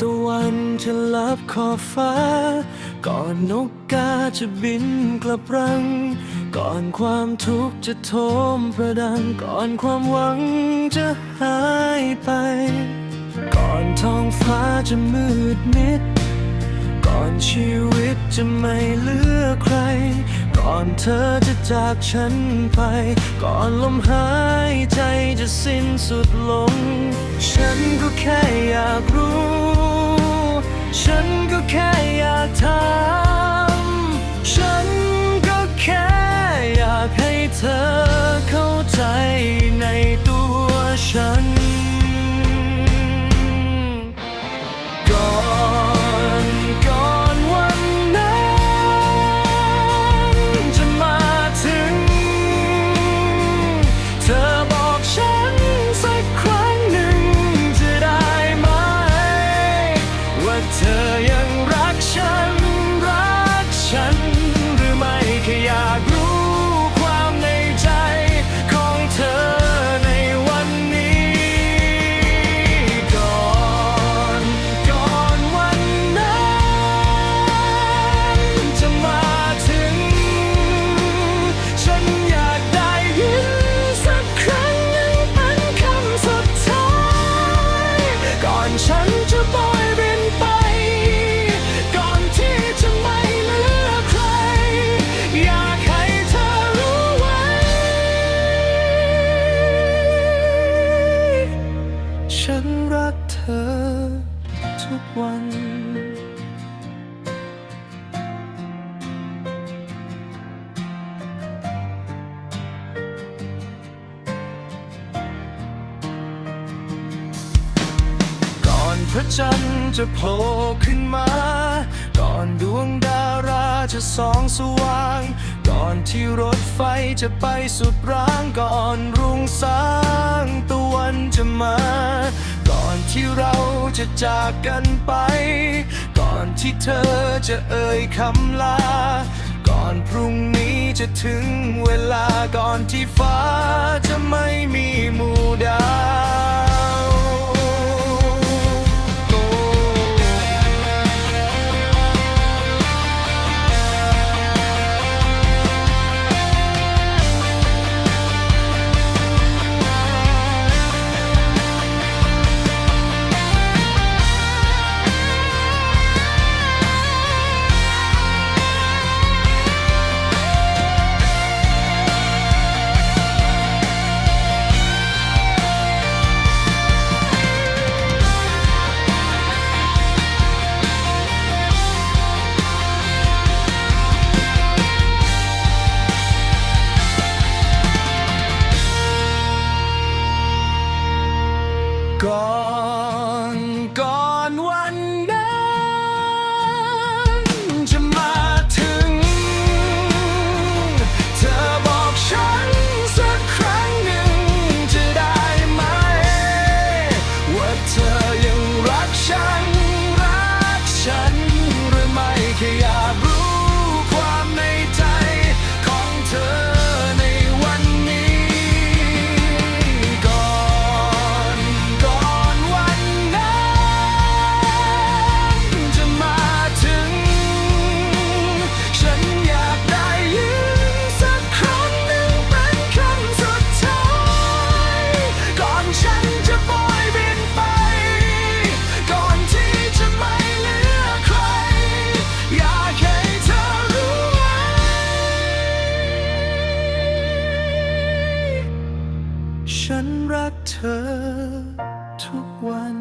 ตะวันจะลับขอบฟ้า ก่อนนกกาจะบินกลับรัง ก่อนความทุกข์จะโทมประดัง ก่อนความหวังจะหายไป ก่อนท้องฟ้าจะมืดมิด ก่อนชีวิตจะไม่เหลือใคร ก่อนเธอจะจากฉันไป ก่อนลมหายใจจะสิ้นสุดลง ฉันก็แค่อยากรู้ ฉันก็แค่อยากถา รักเธอทุกวัน ก่อนพระจันทร์จะโผล่ขึ้นมา ก่อนดวงดาราจะส่องสว่าง ก่อนที่รถไฟจะไปสุดร้าง ก่อนรุ่งสางตะวันจะมา ที่เราจะจากกันไป ก่อนที่เธอจะเอ่ยคำลา ก่อนพรุ่งนี้จะถึงเวลาก่อนที่ฟ้าจะไม่มีมูดา รักเธอทุกวัน